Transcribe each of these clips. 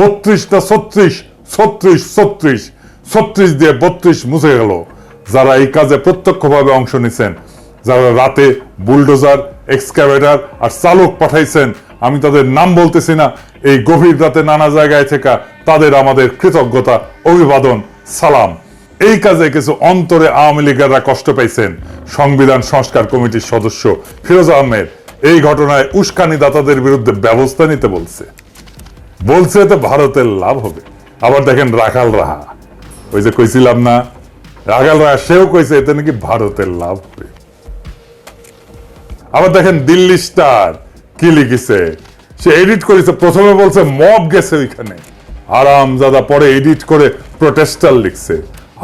বত্রিশ না ছত্রিশ? ছত্রিশ ছত্রিশ। ছত্রিশ দিয়ে বত্রিশ মুছে গেল। যারা এই কাজে প্রত্যক্ষভাবে অংশ নিছেন, যারা রাতে বুলডোজার এক্সকাভেটার আর চালক পাঠাইছেন, আমি তাদের নাম বলতেছি না, এই গভীর রাতে নানা জায়গায় থেকে তাদের আমাদের কৃতজ্ঞতা, অভিবাদন, সালাম। এই কাজে কিছু অন্তরে আওয়ামী লীগেররা কষ্ট পাইছেন। সংবিধান সংস্কার কমিটির সদস্য ফিরোজ আহমেদ এই ঘটনায় উস্কানি দাতাদের বিরুদ্ধে ব্যবস্থা নিতে বলছে। বলছে তো ভারতের লাভ হবে। আবার দেখেন রাখাল রাহা। ওই যে কইছিলাম না, রাখাল রাহা, সেও কইছে এতে নাকি ভারতের লাভ হবে। আবার দেখেন দিল্লি স্টার কি লিখেছে, সে এডিট করেছে, প্রথমে বলছে, মব গেছে ওইখানে। আরামজাদা পরে এডিট করে প্রোটেস্টার লিখছে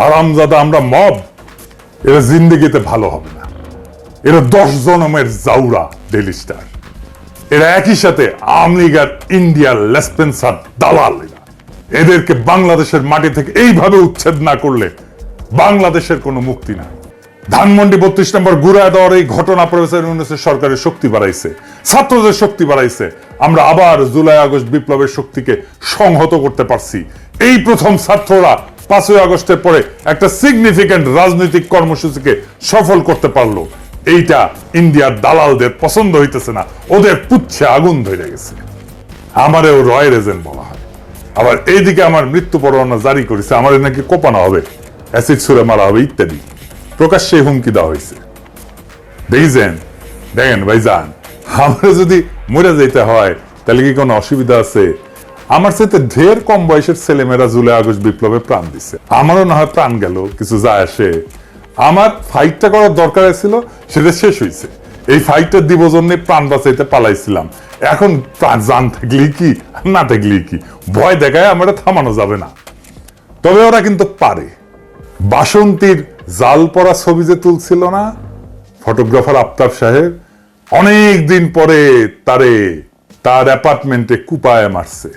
আরামজাদা আমরা মব। এরা জিন্দগিতে ভালো হবে না। এরা দশ জনমের জাউরা ডেলি স্টার। এরা একই সাথে আওয়ামী লীগ আর ইন্ডিয়ার লেসপেন্সার দালাল এদেরকে বাংলাদেশের মাটি থেকে এইভাবে উচ্ছেদ না করলে বাংলাদেশের কোনো মুক্তি নাই। ধানমন্ডি বত্রিশ নম্বর গুড়ায় দেওয়ার এই ঘটনা প্রফেসর ইউনুসের সরকারের শক্তি বাড়াইছে, ছাত্রদের শক্তি বাড়াইছে। আমরা আবার জুলাই আগস্ট বিপ্লবের শক্তিকে সংহত করতে পারছি। এই প্রথম ছাত্ররা পাঁচই আগস্টের পরে একটা সিগনিফিক্যান্ট রাজনৈতিক কর্মসূচিকে সফল করতে পারল। এইটা ইন্ডিয়ার দালালদের পছন্দ হইতেছে না। ওদের পুচ্ছে আগুন ধরে গেছে। আমারেও রয়ের এজেন্ট বলা হয়। আবার এইদিকে আমার মৃত্যু পরোয়ানা জারি করেছে, আমার নাকি কোপানো হবে। অ্যাসিড সুরে মারা হবে, ইত্যাদি। প্রকাশ্যে হুমকি দেওয়া হয়েছে। দেখেছেন দেখেন ভাইজান, আমার যদি মরে যেতে হয়, তাহলে কি কোনো অসুবিধা আছে? আমার সাথে ঢের কম বয়সের ছেলেমেয়েরা জুলাই আগস্ট বিপ্লবে প্রাণ দিছে। আমারও না হয় প্রাণ গেল, কিছু যায় আসে। আমার ফাইটটা করার দরকার ছিল, সেটা শেষ হয়েছে এই ফাইটটা দিব জন্য প্রাণ বাঁচাইতে পালাইছিলাম। এখন জান থাকলেই কি, না থাকলেই কি? ভয় দেখায় আমরা থামানো যাবে না। তবে ওরা কিন্তু পারে। বাসন্তীর জাল পরা ছবি যে তুলছিল না ফটোগ্রাফার আফতাব সাহেব অনেক দিন পরে তারে, তার অ্যাপার্টমেন্টে কুপায় মারছে।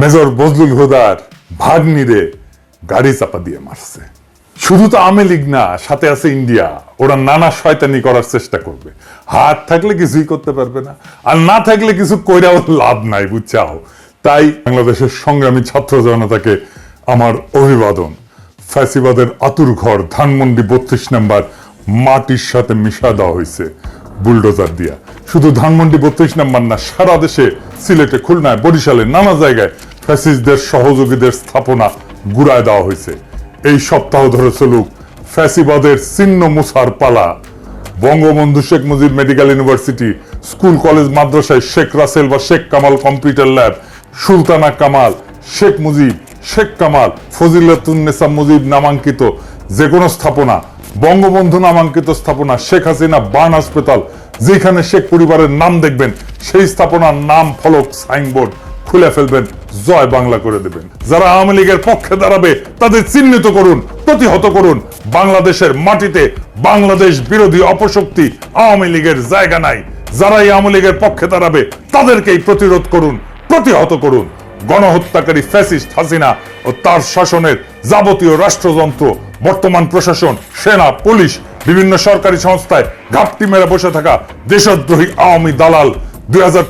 মেজর বজলুল হুদার ভাগ্নিরে গাড়ি চাপা দিয়ে মারছে। শুধু তো আওয়ামী লীগ না, সাথে আছে ইন্ডিয়া। ওরা নানা শয়তানি করার চেষ্টা করবে। হাত থাকলে কিছুই করতে পারবে না, আর না থাকলে কিছু কইরাও লাভ নাই, বুঝছাও? তাই বাংলাদেশের সংগ্রামী ছাত্র জনতাকে আমার অভিবাদন। ফ্যাসিবাদের আতুর ঘর, ধানমন্ডি বত্রিশ নাম্বার মাটির সাথে মিশা দেওয়া হয়েছে বুলডোজার দিয়া। শুধু ধানমন্ডি বত্রিশ নাম্বার না, সারা দেশে, সিলেটে, খুলনায়, বরিশালে, নানা জায়গায় ফ্যাসিস্টদের সহযোগীদের স্থাপনা গুড়ায় দেওয়া হয়েছে এই সপ্তাহ ধরে চলুক ফ্যাসিবাদের চিহ্ন মুসার পালা। Bangabandhu Sheikh Mujib medical university, school, college, মাদ্রাসায় শেখ রাসেল বা শেখ কামাল কম্পিউটার ল্যাব, সুলতানা কামাল, শেখ মুজিব, শেখ কামাল ফজিলাতুন্নেসা মুজিব নামাঙ্কিত যে কোনো স্থাপনা, বঙ্গবন্ধু নামাঙ্কিত স্থাপনা, শেখ হাসিনা বার্ন হাসপাতাল, যেখানে শেখ পরিবারের নাম দেখবেন, সেই স্থাপনার নাম ফলক সাইনবোর্ড। খুলে ফেলবেন, জয় বাংলা করে দেবেন। যারা আওয়ামী লীগের পক্ষে দাঁড়াবে, তাদের চিহ্নিত করুন, প্রতিহত করুন। বাংলাদেশের মাটিতে বাংলাদেশ বিরোধী অপশক্তি আওয়ামী লীগের জায়গা নাই। যারা এই আওয়ামী লীগের পক্ষে দাঁড়াবে, তাদেরকেই প্রতিরোধ করুন, প্রতিহত করুন। গণহত্যাকারী ফ্যাসিস্ট হাসিনা ও তার শাসনের যাবতীয় রাষ্ট্রযন্ত্র, বর্তমান প্রশাসন, সেনা, পুলিশ, বিভিন্ন সরকারি সংস্থায় ঘাপটি মেরে বসে থাকা দেশদ্রোহী আওয়ামী দালাল দুই হাজার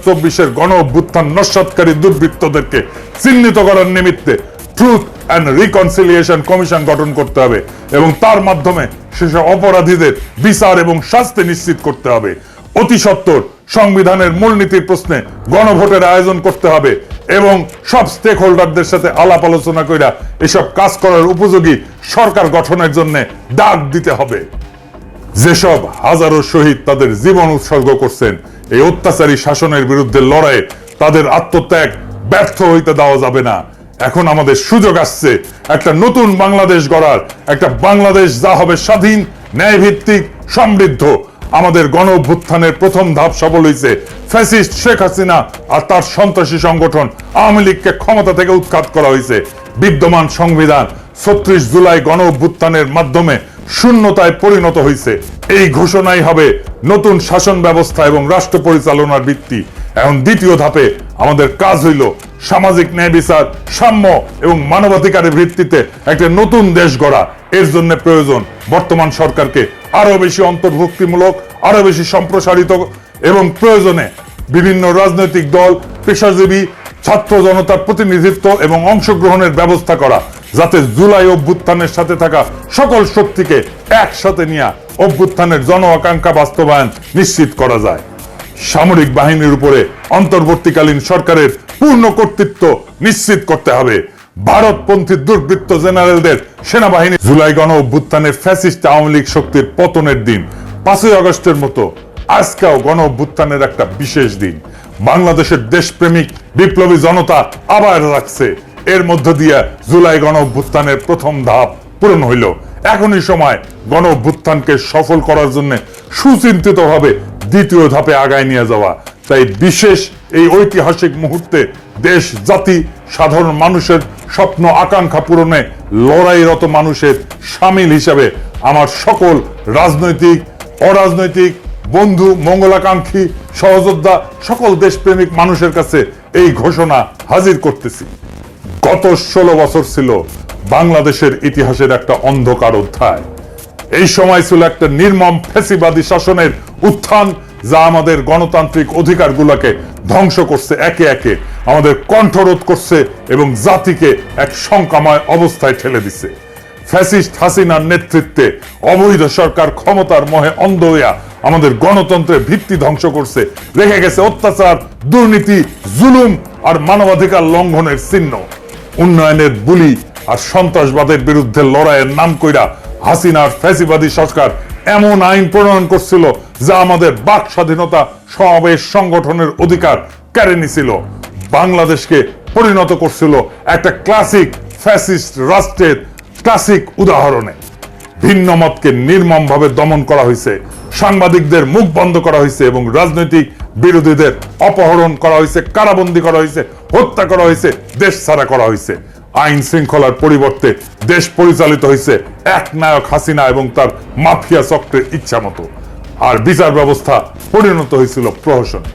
গণ অভ্যুত্থান নস্বাতকারী দুর্বৃত্তদেরকে চিহ্নিত করার নিমিত্তে ট্রুথ অ্যান্ড রিকনসিলিয়েশন কমিশন গঠন করতে হবে এবং তার মাধ্যমে সেসব অপরাধীদের বিচার এবং শাস্তি নিশ্চিত করতে হবে। অতি সত্বর সংবিধানের মূলনীতির প্রশ্নে গণভোটের আয়োজন করতে হবে এবং সব স্টেক হোল্ডারদের সাথে আলাপ আলোচনা কইরা এসব কাজ করার উপযোগী সরকার গঠনের জন্য ডাক দিতে হবে। যেসব হাজারো শহীদ তাদের জীবন উৎসর্গ করছেন এই অত্যাচারী শাসনের বিরুদ্ধে লড়াইয়ে তাদের আত্মত্যাগ ব্যর্থ হইতে দেওয়া যাবে না। এখন আমাদের সুযোগ আসছে একটা নতুন বাংলাদেশ গড়ার, একটা বাংলাদেশ যা হবে স্বাধীন, ন্যায়ভিত্তিক, সমৃদ্ধ। আমাদের গণ অভ্যুত্থানের প্রথম ধাপ সফল হয়েছে ফ্যাসিস্ট শেখ হাসিনা আর তার সন্ত্রাসী সংগঠন আওয়ামী লীগকে ক্ষমতা থেকে উৎখাত করা হয়েছে বিদ্যমান সংবিধান ছত্রিশ জুলাই গণ অভ্যুত্থানের মাধ্যমে শূন্যতায় পরিণত হয়েছে এই ঘোষণাই হবে নতুন শাসন ব্যবস্থা এবং রাষ্ট্র পরিচালনার ভিত্তি। এখন দ্বিতীয় ধাপে আমাদের কাজ হইল সামাজিক ন্যায় বিচার, সাম্য এবং মানবাধিকারের ভিত্তিতে একটা নতুন দেশ গড়া। এর জন্য প্রয়োজন বর্তমান সরকারকে আরও বেশি অন্তর্ভুক্তিমূলক আরও বেশি সম্প্রসারিত এবং প্রয়োজনে বিভিন্ন রাজনৈতিক দল, পেশাজীবী ছাত্র জনতার প্রতিনিধিত্ব এবং অংশগ্রহণের ব্যবস্থা করা, যাতে জুলাই অভ্যুত্থানের সাথে থাকা সকল শক্তিকে একসাথে নিয়ে অভ্যুত্থানের জন আকাঙ্ক্ষা বাস্তবায়ন নিশ্চিত করা যায়। সামরিক বাহিনীর উপরে অন্তর্বর্তীকালীন সরকারের পূর্ণ কর্তৃত্ব নিশ্চিত করতে হবে। ভারতপন্থী দুর্বৃত্ত জেনারেলদের সেনাবাহিনী জুলাই গণ অভ্যুত্থানের ফ্যাসিস্ট আওয়ামী লীগ শক্তির পতনের দিন, পাঁচই আগস্টের মতো আজকেও গণ অভ্যুত্থানের একটা বিশেষ দিন। বাংলাদেশের দেশপ্রেমিক বিপ্লবী জনতা আবার রাখছে। এর মধ্য দিয়ে জুলাই গণ অভ্যুত্থানের প্রথম ধাপ পূরণ হইল। এখনই সময় গণ অভ্যুত্থানকে সফল করার জন্য সুচিন্তিত ভাবে দ্বিতীয় ধাপে আগায় নিয়ে যাওয়া। তাই বিশেষ এই ঐতিহাসিক মুহূর্তে দেশ, জাতি, সাধারণ মানুষের স্বপ্ন, আকাঙ্ক্ষা পূরণে লড়াইরত মানুষের সামিল হিসাবে আমার সকল রাজনৈতিক, অরাজনৈতিক বন্ধু, মঙ্গলাকাঙ্ক্ষী, সহযোদ্ধা, সকল দেশপ্রেমিক মানুষের কাছে এই ঘোষণা হাজির করতেছি। গত ষোলো বছর ছিল বাংলাদেশের ইতিহাসের একটা অন্ধকার অধ্যায়। এই সময় ছিল একটা নির্মম ফেসিবাদী শাসনের উত্থান, যা আমাদের গণতান্ত্রিক অধিকারগুলোকে ধ্বংস করছে একে একে, আমাদের কণ্ঠরোধ করছে এবং জাতিকে এক শঙ্কাময় অবস্থায় ঠেলে দিছে। ফ্যাসিস্ট হাসিনার নেতৃত্বে অবৈধ সরকার ক্ষমতার মহে অন্ধ হইয়া আমাদের গণতন্ত্রের ভিত্তি ধ্বংস করছে। রেখে গেছে অত্যাচার, দুর্নীতি, জুলুম আর মানবাধিকার লঙ্ঘনের চিহ্ন। উন্নয়নের বুলি আর সন্ত্রাসবাদের বিরুদ্ধে লড়াইয়ের নাম কইরা হাসিনার ফ্যাসিবাদী সরকার এমন আইন প্রণয়ন করছিল যা আমাদের বাক স্বাধীনতা সমাবেশ সংগঠনের অধিকার কেড়ে নিছিল। বাংলাদেশকে পরিণত করছিল একটা ক্লাসিক ফ্যাসিস্ট রাষ্ট্রের ক্লাসিক উদাহরণে। ভিন্ন মতকে নির্মমভাবে দমন করা হয়েছে। সাংবাদিকদের মুখ বন্ধ করা হয়েছে এবং রাজনৈতিক বিরোধীদের অপহরণ করা হয়েছে, কারাবন্দী করা হয়েছে, হত্যা করা হয়েছে, দেশ ছাড়া করা হয়েছে। আইন শৃঙ্খলার পরিবর্তে দেশ পরিচালিত হয়েছে এক নায়ক হাসিনা এবং তার মাফিয়া চক্রের ইচ্ছা মতো। আর বিচার ব্যবস্থা পরিণত হয়েছিল প্রহসনে।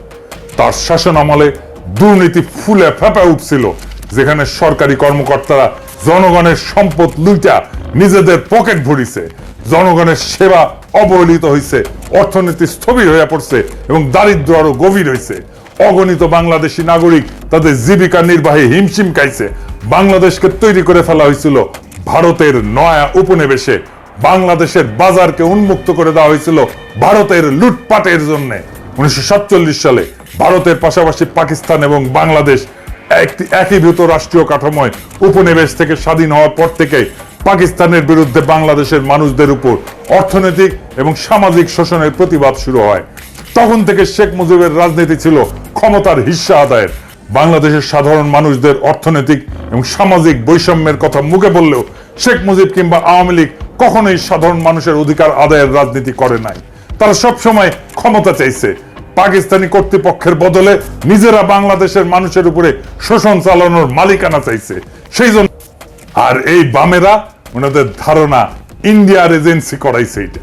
তার শাসন আমলে দুর্নীতি ফুলে ফেপে উঠছিল, যেখানে সরকারি কর্মকর্তারা জনগণের সম্পদ লুইটা নিজেদের পকেট ভরিছে। জনগণের সেবা অবহেলিত হয়েছে অর্থনীতি স্থবির হয়ে পড়ছে এবং দারিদ্র আরও গভীর হয়েছে অগণিত বাংলাদেশি নাগরিক তাদের জীবিকা নির্বাহী হিমশিম খাইছে। বাংলাদেশকে তৈরি করে ফেলা হয়েছিল ভারতের নয়া উপনিবেশে। বাংলাদেশের বাজারকে উন্মুক্ত করে দেওয়া হয়েছিল ভারতের লুটপাটের জন্য। উনিশশো সাতচল্লিশ সালে ভারতের পাশাপাশি পাকিস্তান এবং বাংলাদেশ একীভূত রাষ্ট্রীয় কাঠামোয় উপনিবেশ থেকে স্বাধীন হওয়ার পর থেকে পাকিস্তানের বিরুদ্ধে বাংলাদেশের মানুষদের উপর অর্থনৈতিক এবং সামাজিক শোষণের প্রতিবাদ শুরু হয়। তখন থেকে শেখ মুজিবের রাজনীতি ছিল ক্ষমতার হিস্সা আদায়ের। বাংলাদেশের সাধারণ মানুষদের অর্থনৈতিক এবং সামাজিক বৈষম্যের কথা মুখে বললেও শেখ মুজিব কিংবা আওয়ামী লীগ কখনোই সাধারণ মানুষের অধিকার আদায়ের রাজনীতি করে নাই। তারা সবসময় ক্ষমতা চাইছে। পাকিস্তানি কর্তৃপক্ষের বদলে নিজেরা বাংলাদেশের মানুষের উপরে শোষণ চালানোর মালিকানা চাইছে। সেই জন্য আর এই বামেরা ওনাদের ধারণা ইন্ডিয়ার এজেন্সি করাইছে এটা।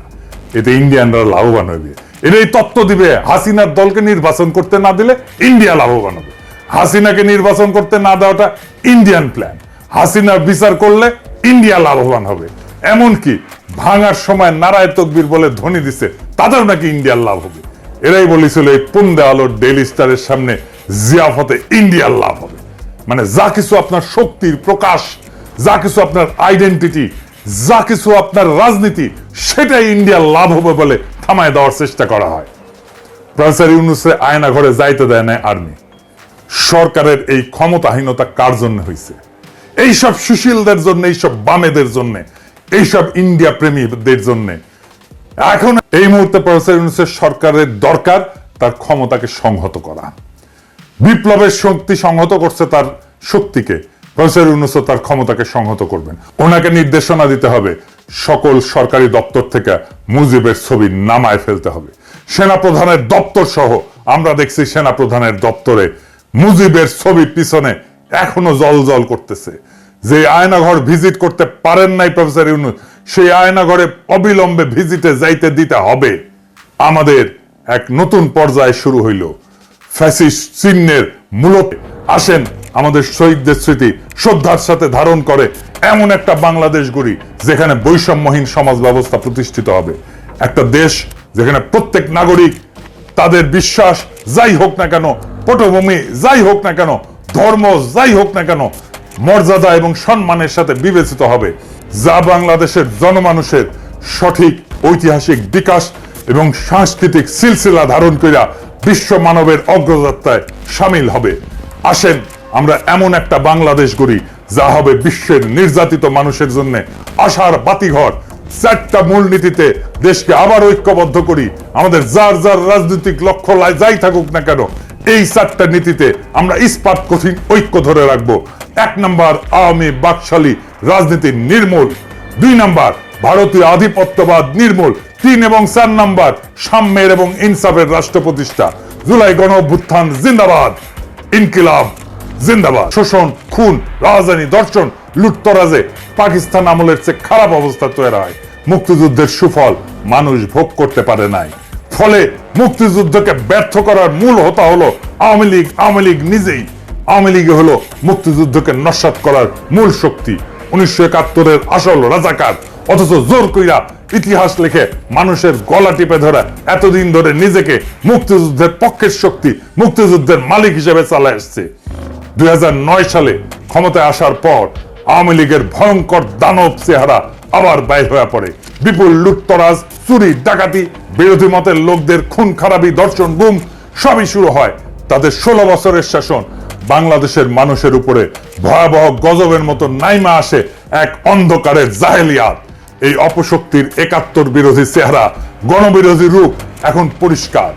এতে ইন্ডিয়ানরা লাভবান হবে এটাই তত্ত্ব দিবে, হাসিনার দলকে নির্বাচন করতে না দিলে ইন্ডিয়া লাভবান হবে। হাসিনাকে নির্বাচন করতে না দেওয়াটা ইন্ডিয়ান প্ল্যান। হাসিনার বিচার করলে ইন্ডিয়া লাভবান হবে। এমনকি ভাঙার সময় নারায় তকবির বলে ধ্বনি দিছে তাদের নাকি ইন্ডিয়ার লাভ হবে। এরাই বলেছিল এই পুন্দে আলোর ডেইলি স্টারের সামনে জিয়াফতে ইন্ডিয়ার লাভ হবে। মানে যা কিছু আপনার শক্তির প্রকাশ, যা কিছু আপনার আইডেন্টিটি যা কিছু আপনার রাজনীতি, সেটাই ইন্ডিয়ার লাভ হবে বলে থামায় দেওয়ার চেষ্টা করা হয়। প্রফেসর ইউনুসে আয়না ঘরে যাইতে দেয় না আর্মি। সরকারের এই ক্ষমতাহীনতা কার জন্য হয়েছে এইসব সুশীলদের জন্য, এইসব বামেদের জন্য, এইসব ইন্ডিয়া প্রেমীদের জন্য এখন এই মুহূর্তে প্রফেসর ইউনুসের সরকারের দরকার তার ক্ষমতাকে সংহত করা। বিপ্লবের শক্তি সংহত করছে তার শক্তিকে। প্রফেসর ইউনুস তার ক্ষমতাকে সংহত করবেন। ওনাকে নির্দেশনা দিতে হবে। সকল সরকারি দপ্তর থেকে মুজিবের ছবি নামায় ফেলতে হবে। সেনা প্রধানের দপ্তর সহ আমরা দেখছি সেনা প্রধানের দপ্তরে মুজিবের ছবি পিছনে এখনও জল জল করতেছে। যে আয়নাঘর ভিজিট করতে পারেন নাই প্রফেসর ইউনুস সেই আয়নাঘরে অবিলম্বে ভিজিটে যাইতে দিতে হবে। আমাদের এক নতুন পর্যায়ে শুরু হইল। ফ্যাসিস্ট চিহ্নের মূলত আসেন আমাদের শহীদদের স্মৃতি শ্রদ্ধার সাথে ধারণ করে এমন একটা বাংলাদেশ গড়ি, যেখানে বৈষম্যহীন সমাজ ব্যবস্থা প্রতিষ্ঠিত হবে। একটা দেশ যেখানে প্রত্যেক নাগরিক তাদের বিশ্বাস যাই হোক না কেন, পটভূমি যাই হোক না কেন, ধর্ম যাই হোক না কেন, মর্যাদা এবং সম্মানের সাথে বিবেচিত হবে। যা বাংলাদেশের জনমানুষের সঠিক ঐতিহাসিক বিকাশ এবং সাংস্কৃতিক সিলসিলা ধারণ করিয়া বিশ্ব মানবের অগ্রযাত্রায় সামিল হবে। আসেন, আমরা এমন একটা বাংলাদেশ গড়ি, যা হবে বিশ্বের নির্যাতিত মানুষের জন্য আশার বাতিঘর। চারটা মূলনীতিতে দেশকে আবার ঐক্যবদ্ধ করি। আমাদের যার যার রাজনৈতিক লক্ষ্য যাই থাকুক না কেন এই চারটা নীতিতে আমরা ইস্পাত কঠিন ঐক্য ধরে রাখব। এক নম্বর আওয়ামী বাকশালী রাজনীতি নির্মূল। দুই নম্বর ভারতীয় আধিপত্যবাদ নির্মূল। তিন এবং চার নম্বর সাম্যের এবং ইনসাফের রাষ্ট্র প্রতিষ্ঠা। জুলাই গণ অভ্যুত্থান জিন্দাবাদ। ইনকিলাব জিন্দাবাদ। শোষণ, খুন, রাজধানী দর্শন, লুটতরাজে পাকিস্তান আমলের চেয়ে খারাপ অবস্থা তৈরি হয়। মুক্তিযুদ্ধের সুফল মানুষ ভোগ করতে পারে নাই। ফলে মুক্তিযুদ্ধকে ব্যর্থ করার মূল হতা হলো আওয়ামী লীগ। আওয়ামী লীগ নিজেই। আওয়ামী লীগ হলো মুক্তিযুদ্ধকে নস্বাত করার মূল শক্তি। উনিশশো একাত্তরের আসল রাজাকার। অথচ জোর কইরা ইতিহাস লিখে মানুষের গলা টিপে ধরে এতদিন ধরে নিজেকে মুক্তিযুদ্ধের পক্ষের শক্তি, মুক্তিযুদ্ধের মালিক হিসেবে চালা আসছে। দুই হাজার নয় সালে ক্ষমতায় আসার পর আওয়ামী লীগের ভয়ঙ্কর দানব চেহারা আবার বাইর হয়ে পড়ে। বিপুল লুটতরাজ, চুরি, ডাকাতি, বিরোধী মতের লোকদের খুন, খারাপি দর্শন গুম, সবই শুরু হয় তাদের ষোলো বছরের শাসন। বাংলাদেশের মানুষের উপরে ভয়াবহ গজবের মতো নাইমা আসে এক অন্ধকারের জাহেলিয়াত। এই অপশক্তির একাত্তর বিরোধী চেহারা, গণবিরোধী রূপ এখন পরিষ্কার।